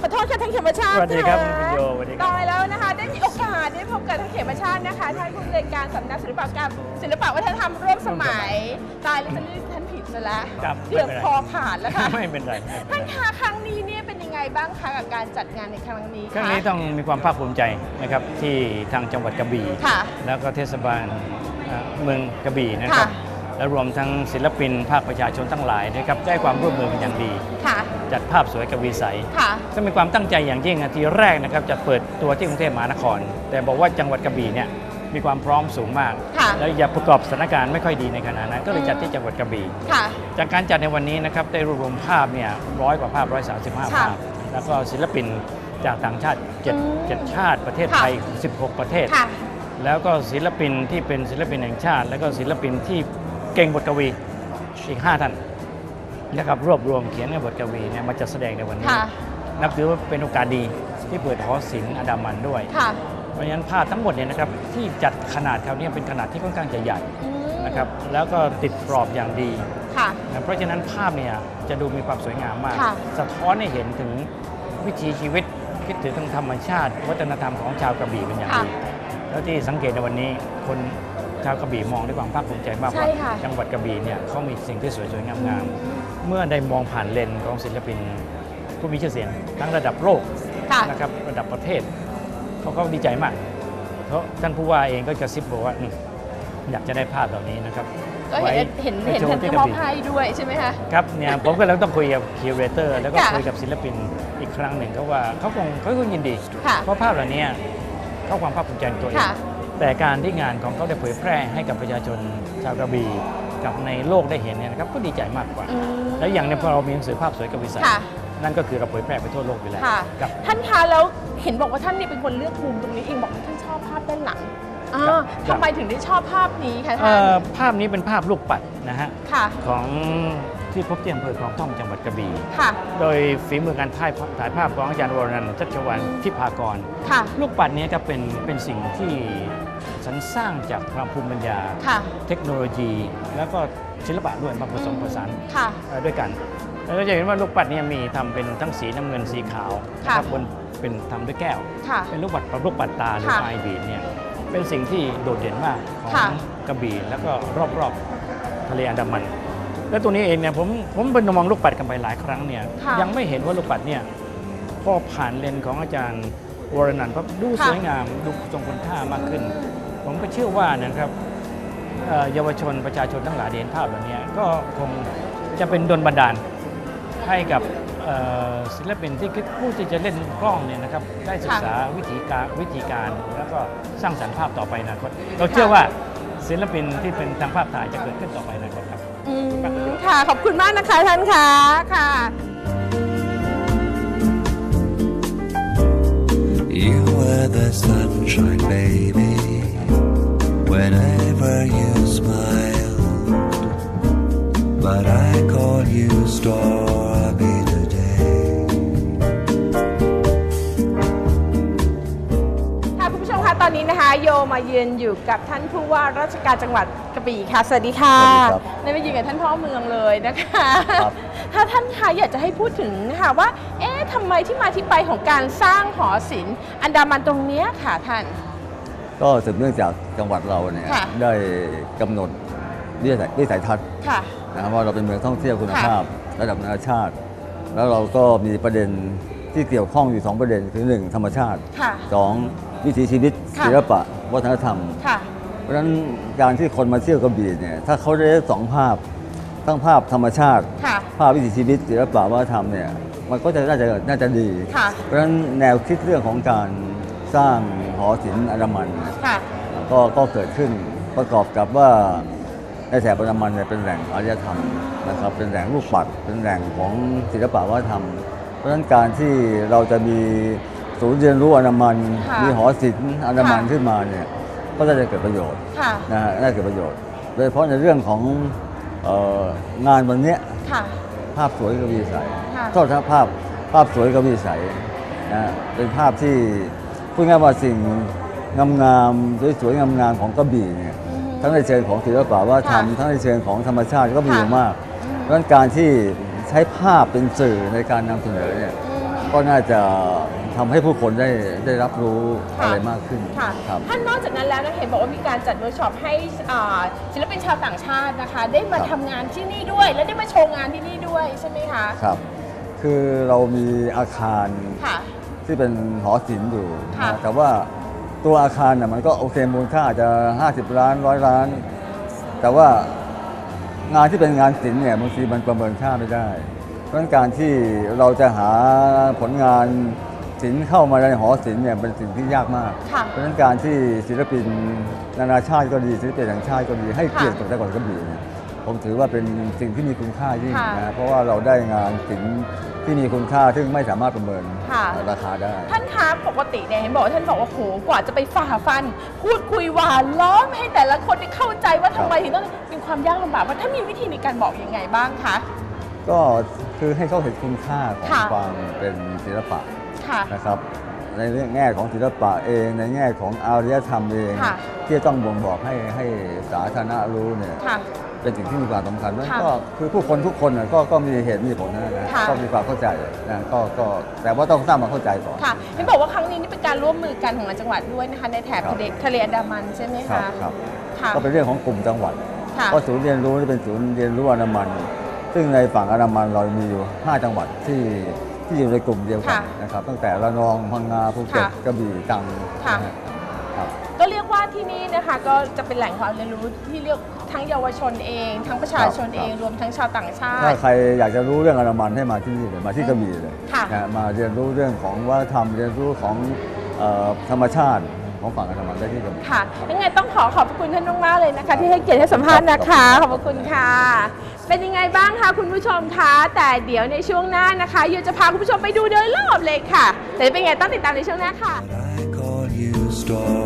ขอโทษค่ะท่านเขมชาติสวัสดีครับะคุณโยสวัสดีครับตายแล้วนะคะ ได้มีโอกาสได้พบกับท่านเขมชาตินะคะท่านผู้อำนวยการสำนักศิลปกรรมศิลปวัฒนธรรมร่วมสมัย ตายแล้วจะเรียกท่านผิดซะแล้วครับเดี๋ยวไม่เป็นไรคอขาดแล้วค่ะไม่เป็นไรท่านคะครั้งนี้เนี่ยเป็นยังไงบ้างคะกับการจัดงานในครั้งนี้ครั้งคะนี้ต้องมีความภาคภูมิใจนะครับที่ทางจังหวัดกระบี่ค่ะแล้วก็เทศบาลเอ่อเมืองกระบี่นะครับค่ะ และรวมทั้งศิลปินภาคประชาชนทั้งหลายนะครับได้ความร่วมมือเป็นอย่างดี ค่ะ จัดภาพสวยกระบี่ใสค่ะ ซึ่งมีความตั้งใจอย่างยิ่งนะทีแรกนะครับจะเปิดตัวที่กรุงเทพมหานคร แต่บอกว่าจังหวัดกระบี่เนี่ยมีความพร้อมสูงมาก ค่ะ แล้วอย่าประกอบสถานการณ์ไม่ค่อยดีในขณะนั้น ก็เลยจัดที่จังหวัดกระบี่ ค่ะ จากการจัดในวันนี้นะครับได้รวบรวมภาพเนี่ยร้อยกว่าภาพ135ค่ะภาพ แล้วก็ศิลปินจากต่างชาติเจ็ดอืมเจ็ดชาติประเทศค่ะ ไทย 16 ประเทศ ค่ะ แล้วก็ศิลปินที่เป็นศิลปินแห่งชาติ แล้วก็ศิลปินที่ เก่งบทกวีอีก 5 ท่านนะครับรวบรวมเขียนในบทกวีเนี่ยมาจัดแสดงในวันนี้ ค่ะนับถือว่าเป็นโอกาสดีที่เปิดหอศิลป์อดามันด้วย ค่ะเพราะฉะนั้นภาพทั้งหมดเนี่ยนะครับที่จัดขนาดเขาเนี่ยเป็นขนาดที่ค่อนข้างจะใหญ่อืมนะครับแล้วก็ติดกรอบอย่างดี ค่ะ นะเพราะฉะนั้นภาพเนี่ยจะดูมีความสวยงามมาก ค่ะ สะท้อนให้เห็นถึงวิถีชีวิตคิดถึงทางธรรมชาติ วัฒนธรรมของชาวกระบี่เป็นอย่างค่ะ ดีแล้วที่สังเกตในวันนี้คน ชาวกระบี่มองด้วยความภาคภูมิใจมากใช่ว่าค่ะ จังหวัดกระบี่เนี่ยเขามีสิ่งที่สวยๆงามๆเมื่อได้มองผ่านเลนส์ของศิลปิน ผู้มีชื่อเสียงทั้งระดับโลก ค่ะ นะครับระดับประเทศเขาก็ดีใจมาก เพราะท่านผู้ว่าเองก็กระซิบบอกว่าอืมอยากจะได้ภาพเหล่านี้นะครับก็เห็นเห็นไว้เห็นโชว์ท่านที่ที่กมระอบบี่ให้ด้วยใช่ไหมคะ ครับเนี่ยผมก็เลยต้องคุยกับคิวเรเตอร์แล้วก็ค่ะคุยกับศิลปินอีกครั้งหนึ่งเขาว่าเขาคงเขาคงยินดี ค่ะเพราะภาพเหล่านี้เขาความภาคภูมิใจในตัวเองค่ะ แต่การที่งานของเขาได้เผยแพร่ให้กับประชาชนชาวกระบี่กับในโลกได้เห็นเนี่ยนะครับก็ดีใจมากกว่าอืมและอย่างในพอเรามีหนังสือภาพสวยกระบี่ใสค่ะนั่นก็คือเราเผยแพร่ไปทั่วโลกอยู่แล้วค่ะครับท่านคะแล้วเห็นบอกว่าท่านเนี่ยเป็นคนเลือกมุมตรงนี้เองบอกว่าท่านชอบภาพด้านหลังอ่าครับทำไมถึงได้ชอบภาพนี้คะเอ่ท่านอภาพนี้เป็นภาพลูกปัดนะฮะค่ะของที่พบที่อำเภอคลองท่อมจังหวัดกระบี่ค่ะโดยฝีมือการถ่ายถ่ายภาพของอาจารย์วรนันท์ชัชวันทิพากรค่ะลูกปัดเนี้ครับเป็นเป็นสิ่งที่ สรรสร้างจากความภูมิปัญญา ค่ะ เทคโนโลยี แล้วก็ศิลปะด้วยมาผสมผสานค่ะ เอ่อด้วยกัน แล้วก็จะเห็นว่าลูกปัดเนี่ยมีทำเป็นทั้งสีน้ำเงินสีขาวนะครับค่ะบนเป็นทำด้วยแก้ว ค่ะ เป็นลูกปัดลูกปัดตาหรือค่ะไฟบีดเนี่ยเป็นสิ่งที่โดดเด่นมากของค่ะกระบี่แล้วก็รอบๆทะเลอันดามัน และตัวนี้เองเนี่ยผมผมเป็นมองลูกปัดกันไปหลายครั้งเนี่ยค่ะ ยังไม่เห็นว่าลูกปัดเนี่ยพอผ่านเลนส์ของอาจารย์วรนันท์ปั๊บดูค่ะสวยงามดูทรงคุณค่ามากขึ้น ผมก็เชื่อว่านะครับเอ่อเยาวชนประชาชนทั้งหลายที่เห็นภาพเหล่านี้ก็คงจะเป็นดลบันดาลให้กับเอ่อศิลปินที่คิดผู้ที่จะเล่นกล้องเนี่ยนะครับได้ศึกษาวิธีการวิธีการแล้วก็สร้างสรรค์ภาพต่อไปในอนาคตเราเชื่อว่าศิลปินที่เป็นทางภาพถ่ายจะเกิดขึ้นต่อไปในอนาคตครับอืมค่ะขอบคุณมากนะคะท่านคะค่ะ You were the sunshine, baby, whenever you smiled. But I call you Stormy today. ค่ะคุณผู้ชมคะตอนนี้นะคะ โยมาเยือนอยู่กับท่านผู้ว่าราชการจังหวัดกระบี่ค่ะสวัสดีค่ะสวัสดีครับได้มายืนกับท่านพ่อเมืองเลยนะคะครับ ถ้าท่านคะอยากจะให้พูดถึงนะคะว่า เอ๊ะทำไมที่มาที่ไปของการสร้างหอศิลป์อันดามันตรงเนี้ยค่ะท่าน ก็สืบเนื่องจากจังหวัดเราเนี่ยค่ะ ได้กำหนดวิสัยวิสัยทัศน์ค่ะ นะครับว่าเราเป็นเมืองท่องเที่ยวคุณค่ะภาพ ระดับนานาชาติ แล้วเราก็มีประเด็นที่เกี่ยวข้องอยู่สองประเด็นคือหนึ่งธรรมชาติ ค่ะสองวิถีชีวิตค่ะ ศิลปะ วัฒนธรรม ค่ะ เพราะฉะนั้นการที่คนมาเที่ยวกระบี่เนี่ยถ้าเขาได้สองภาพทั้งภาพธรรมชาติ ค่ะ ภาพวิถีชีวิตศิลปะวัฒนธรรมเนี่ยมันก็จะน่าจะน่าจะดี ค่ะ เพราะฉะนั้นแนวคิดเรื่องของการ สร้างหอศิลป์อันดามันค่ะ ก็ก็เกิดขึ้นประกอบกับว่าในแถบอันดามันเนี่ยเป็นแหล่งอารยธรรมนะครับเป็นแหล่งลูกปัดเป็นแหล่งของศิลปะวัฒนธรรม เพราะฉะนั้นการที่เราจะมีศูนย์เรียนรู้อันดามันค่ะมีหอศิลป์อันดามันค่ะขึ้นมาเนี่ยก็น่าจะเกิดประโยชน์ค่ะนะฮะน่าจะเกิดประโยชน์ โดยเฉพาะในเรื่องของเอ่องานวันเนี้ยค่ะภาพสวยกวีใสค่ะโทษนะภาพภาพสวยกวีใสนะเป็นภาพที่ พูดง่ายๆว่าสิ่งงามๆสวยๆงามๆของกระบี่เนี่ยอือฮึทั้งในเชิงของศิลปะว่าทค่ะำทั้งในเชิงของธรรมชาติก็มีค่ะอยู่มากอืมเพราะฉะนั้นการที่ใช้ภาพเป็นสื่อในการนำเสนอเนี่ยอืมก็น่าจะทำให้ผู้คนได้ได้รับรู้ค่ะอะไรมากขึ้นค่ะครับท่านนอกจากนั้นแล้วนะเห็นบอกว่ามีการจัดเวิร์กช็อปให้อ่าศิลปินชาวต่างชาตินะคะ ได้มาครับทำงานที่นี่ด้วย และได้มาโชว์งานที่นี่ด้วยใช่ไหมคะครับ คือเรามีอาคารค่ะ ที่เป็นหอศิลป์อยู่ค่ะ นะแต่ว่าตัวอาคารน่ะมันก็โอเคมูลค่าอาจจะ 50 ล้านร้อยล้าน แต่ว่างานที่เป็นงานศิลป์เนี่ยบางทีมันประเมินค่าไม่ได้ เพราะฉะนั้นการที่เราจะหาผลงานศิลป์เข้ามาในหอศิลป์เนี่ยเป็นสิ่งที่ยากมาก ค่ะ เพราะฉะนั้นการที่ศิลปินนานาชาติก็ดีศิลปินต่างชาติก็ดีให้เกียรติกับจังหวัดกระบี่เนี่ย ผมถือว่าเป็นสิ่งที่มีคุณค่ายิ่งค่ะนะเพราะว่าเราได้งานศิลป์ที่มีคุณค่าซึ่งไม่สามารถประเมินค่ะ ราคาได้ ท่านคะปกติเนี่ยเห็นบอกว่าท่านบอกว่าโหกว่าจะไปฝ่าฟัน พูดคุยหวานล้อมให้แต่ละคนได้เข้าใจว่าทำไมถึงต้องมีความยากลำบากว่าถ้านมีวิธีในการบอกยังไงบ้างคะ ก็คือให้เขาเห็นคุณค่าของค่ะ ความเป็นศิลปะค่ะ นะครับ ในเรื่องแง่ของศิลปะเอง ในแง่ของอารยธรรมเอง ค่ะ ที่จะต้องบ่งบอกให้ให้สาธารณะรู้เนี่ย ค่ะ เป็นสิ่งที่มีความสำคัญแล้วค่ะก็คือผู้คนทุกคนน่ะก็ก็มีเหตุมีผลนะนะค่ะ ก็มีความเข้าใจนะก็ก็แต่ว่าต้องสร้างความเข้าใจก่อน ค่ะเห็นบอกว่าครั้งนี้นี่เป็นการร่วมมือกันของหลายจังหวัดด้วยนะคะในแถบครับ ทะเลทะเลอันดามันใช่ไหมครัคะ บครับ ค่ะ ก็เป็นเรื่องของกลุ่มจังหวัด ค่ะ เพราะศูนย์เรียนรู้นี่เป็นศูนย์เรียนรู้อนามัน ซึ่งในฝั่งอนามันเรามีอยู่ 5 จังหวัดที่ที่อยู่ในกลุ่มเดียวกันค่ะนะครับ ตั้งแต่ระนองพังงาภูเก็ตค่ะกระบี่ตรังค่ะ นะฮะ ที่นี่นะคะก็จะเป็นแหล่งความเรียนรู้ที่เรียกทั้งเยาวชนเอง ทั้งประชาชนครับเองรวมทั้งชาวต่างชาถ้าติใครอยากจะรู้เรื่องอนามันให้มาที่นี่เลยมาที่กระบี่เลยค่ะนะฮะมาเรียนรู้เรื่องของวัฒนธรรมเรียนรู้ของเอ่อธรรมชาติของฝั่งอนามันได้ที่กระบี่ ค่ะยังไงต้องขอขอบพระคุณท่านมากๆเลยนะคะ ที่ให้เกียรติให้สัมภาษณ์นะคะ ขอบพระคุณค่ะ เป็นยังไงบ้างคะคุณผู้ชมคะแต่เดี๋ยวในช่วงหน้านะคะยูจะพาคุณผู้ชมไปดูโดยรอบเลยค่ะ แต่จะเป็นยังไงต้องติดตามในช่วงหน้าค่ะ I